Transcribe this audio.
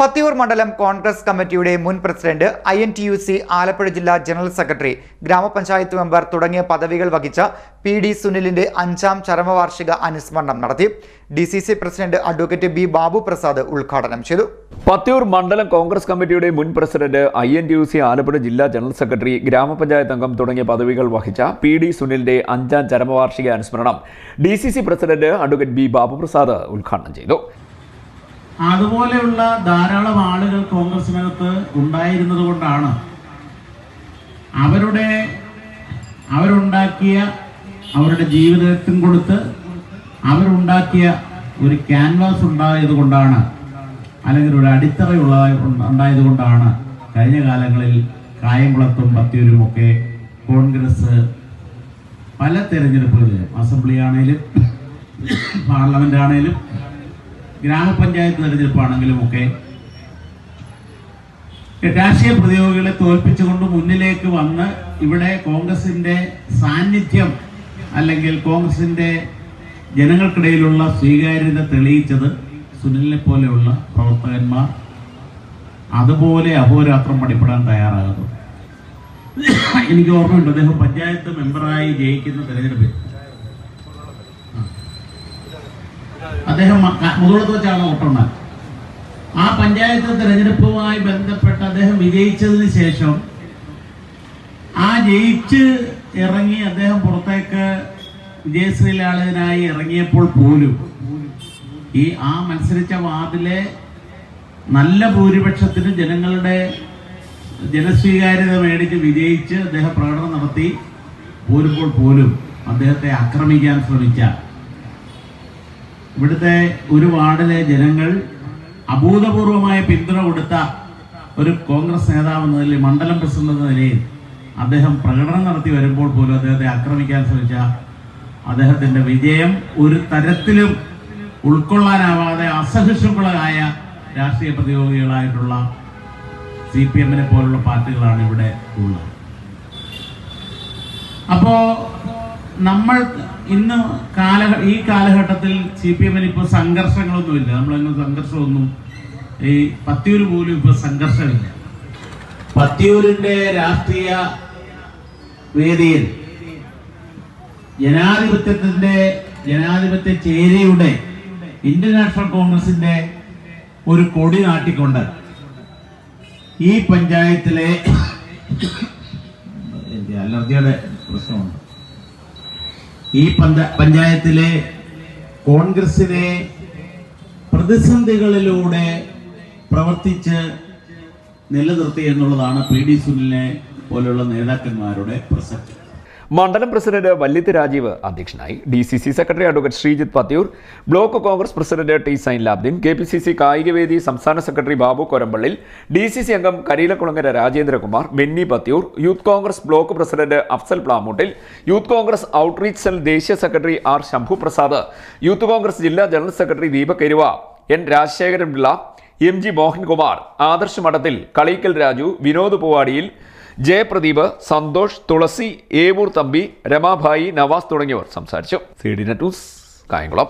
പത്തിയൂർ മണ്ഡലം കോൺഗ്രസ് കമ്മിറ്റിയുടെ മുൻ president I N T U C Alappuzha ജില്ലാ ജനറൽ സെക്രട്ടറി ഗ്രാമപഞ്ചായത്ത് മെമ്പർ തുടങ്ങിയ പദവികൾ വഹിച്ച പി ഡി സുനിലിന്റെ അഞ്ചാം ചരമവാർഷിക അനുസ്മരണം നടത്തി. D C C president advocate B Babu Prasad ഉദ്ഘാടനം ചെയ്തു. പത്തിയൂർ മണ്ഡലം കോൺഗ്രസ് കമ്മിറ്റിയുടെ മുൻ president I N T U C Alappuzha ജില്ലാ ജനറൽ സെക്രട്ടറി ഗ്രാമപഞ്ചായത്ത് അംഗം തുടങ്ങിയ പദവികൾ വഹിച്ച പി ഡി സുനിലിന്റെ അഞ്ചാം ചരമവാർഷിക അനുസ്മരണം. D C C president advocate B Babu Prasad ഉദ്ഘാടനം ചെയ്തു. അതുപോലെയുള്ള ധാരാളം ആളുകൾ കോൺഗ്രസിനകത്ത് ഉണ്ടായിരുന്നത് കൊണ്ടാണ് അവരുടെ അവരുണ്ടാക്കിയ അവരുടെ ജീവിതത്തിൽ കൊടുത്ത് അവരുണ്ടാക്കിയ ഒരു ക്യാൻവാസ് ഉണ്ടായത് കൊണ്ടാണ് അല്ലെങ്കിൽ ഒരു അടിത്തറയുള്ള ഉണ്ടായത് കൊണ്ടാണ് കഴിഞ്ഞ കാലങ്ങളിൽ കായംകുളത്തും പത്തിയൂരുമൊക്കെ കോൺഗ്രസ് പല തെരഞ്ഞെടുപ്പുകളിലും അസംബ്ലി ആണേലും പാർലമെന്റ് ആണേലും ഗ്രാമപഞ്ചായത്ത് തെരഞ്ഞെടുപ്പാണെങ്കിലും ഒക്കെ രാഷ്ട്രീയ പ്രതിയോഗികളെ തോൽപ്പിച്ചുകൊണ്ട് മുന്നിലേക്ക് വന്ന് ഇവിടെ കോൺഗ്രസിന്റെ സാന്നിധ്യം അല്ലെങ്കിൽ കോൺഗ്രസിന്റെ ജനങ്ങൾക്കിടയിലുള്ള സ്വീകാര്യത തെളിയിച്ചത് സുനിലിനെ പോലെയുള്ള പ്രവർത്തകന്മാർ അതുപോലെ അഹോരാത്രം പണിപ്പെടാൻ തയ്യാറാകുന്നു. എനിക്ക് ഓർമ്മയുണ്ട് അദ്ദേഹം പഞ്ചായത്ത് മെമ്പറായി ജയിക്കുന്ന തെരഞ്ഞെടുപ്പിൽ. അദ്ദേഹം മുതലത്ത് വെച്ചാണ് വോട്ടുണ്ടായത് ആ പഞ്ചായത്ത് തെരഞ്ഞെടുപ്പുമായി ബന്ധപ്പെട്ട് അദ്ദേഹം വിജയിച്ചതിന് ശേഷം ആ ജയിച്ച് ഇറങ്ങി അദ്ദേഹം പുറത്തേക്ക് വിജയശ്രീലാളിതനായി ഇറങ്ങിയപ്പോൾ പോലും ഈ ആ മത്സരിച്ച വാർഡിലെ നല്ല ഭൂരിപക്ഷത്തിന് ജനങ്ങളുടെ ജനസ്വീകാര്യത മേടിച്ച് വിജയിച്ച് അദ്ദേഹം പ്രകടനം നടത്തി പോരുമ്പോൾ പോലും അദ്ദേഹത്തെ ആക്രമിക്കാൻ ശ്രമിച്ച ഇവിടുത്തെ ഒരു വാർഡിലെ ജനങ്ങൾ അഭൂതപൂർവമായ പിന്തുണ കൊടുത്ത ഒരു കോൺഗ്രസ് നേതാവ് എന്ന നിലയിൽ മണ്ഡലം പ്രസിഡന്റ് എന്ന നിലയിൽ അദ്ദേഹം പ്രകടനം നടത്തി വരുമ്പോൾ പോലും അദ്ദേഹത്തെ ആക്രമിക്കാൻ ശ്രമിച്ച അദ്ദേഹത്തിന്റെ വിജയം ഒരു തരത്തിലും ഉൾക്കൊള്ളാനാവാതെ അസഹിഷ്ണുക്കളായ രാഷ്ട്രീയ പ്രതിയോഗികളായിട്ടുള്ള സി പി എമ്മിനെ പോലുള്ള പാർട്ടികളാണ് ഇവിടെ ഉള്ളത്. അപ്പോ നമ്മൾ ഇന്ന് കാല ഈ കാലഘട്ടത്തിൽ സി പി എമ്മിന് ഇപ്പോൾ സംഘർഷങ്ങളൊന്നുമില്ല. നമ്മളങ്ങനെ സംഘർഷമൊന്നും ഈ പത്തിയൂര് പോലും ഇപ്പൊ സംഘർഷമില്ല. പത്തിയൂരിന്റെ രാഷ്ട്രീയ വേദിയിൽ ജനാധിപത്യത്തിന്റെ ജനാധിപത്യ ചേരിയുടെ ഇന്ത്യൻ നാഷണൽ കോൺഗ്രസിന്റെ ഒരു കൊടി നാട്ടിക്കൊണ്ട് ഈ പഞ്ചായത്തിലെ അലർജിയുടെ പ്രശ്നമുണ്ട്. ഈ പഞ്ചായത്തിലെ കോൺഗ്രസിനെ പ്രതിസന്ധികളിലൂടെ പ്രവർത്തിച്ച് നിലനിർത്തി എന്നുള്ളതാണ് പി ഡി സുനിലിനെ പോലുള്ള നേതാക്കന്മാരുടെ പ്രസക്തി. മണ്ഡലം പ്രസിഡന്റ് വല്ലിത്ത് രാജീവ് അധ്യക്ഷനായി. D C C secretary advocate Sreejith Pathiyoor block Congress president T Zain Labdin K P C C കായികവേദി സംസ്ഥാന secretary Babu Korampallil D C C അംഗം Kareelakulangara Rajendrakumar Benny Pathiyoor youth Congress block president Afsal Plamoottil youth Congress outreach cell ദേശീയ secretary R Shambhu Prasad youth Congress ജില്ലാ general secretary Deepak Eruva N Rajasekharan Pillai M G Mohankumar Adarsh Madathil Kaleekkal Raju Vinod പൂവാടിയിൽ Jayapradeep Santhosh തുളസി ഏവൂർ തമ്പി രമാഭായി നവാസ് തുടങ്ങിയവർ സംസാരിച്ചു. C D net news Kayamkulam.